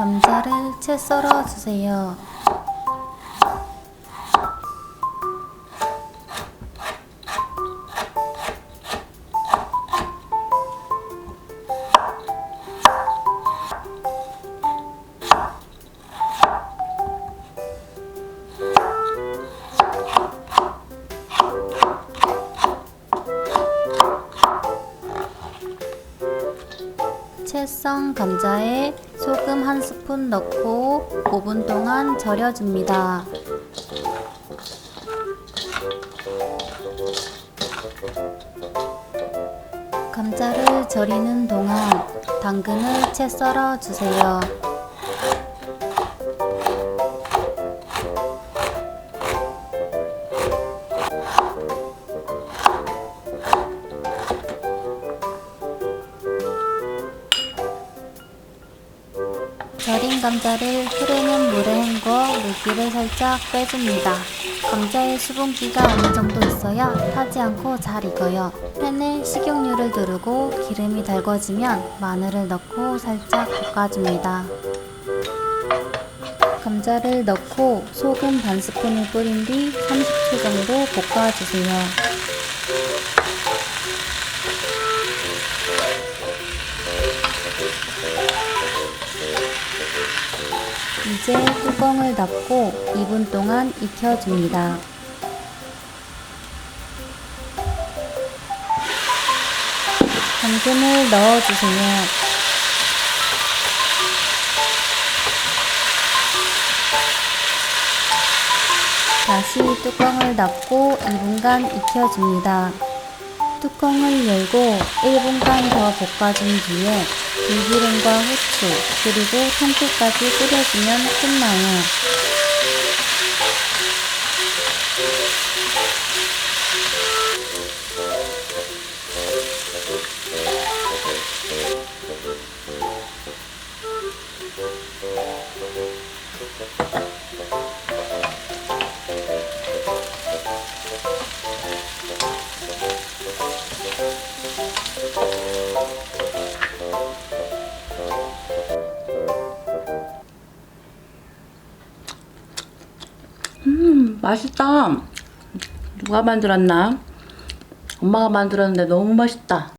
감자를 채 썰어 주세요. 채썬 감자에 소금 한 스푼 넣고 5분 동안 절여줍니다. 감자를 절이는 동안 당근을 채 썰어 주세요. 절인 감자를 흐르는 물에 헹궈 물기를 살짝 빼줍니다. 감자의 수분기가 어느 정도 있어야 타지 않고 잘 익어요. 팬에 식용유를 두르고 기름이 달궈지면 마늘을 넣고 살짝 볶아줍니다. 감자를 넣고 소금 반 스푼을 뿌린 뒤 30초 정도 볶아주세요. 이제 뚜껑을 닫고 2분 동안 익혀줍니다. 당근을 넣어주세요. 다시 뚜껑을 닫고 2분간 익혀줍니다. 뚜껑을 열고 1분간 더 볶아준 뒤에 들기름과 후추 그리고 통깨까지 뿌려주면 끝나요. 맛있다. 누가 만들었나? 엄마가 만들었는데 너무 맛있다.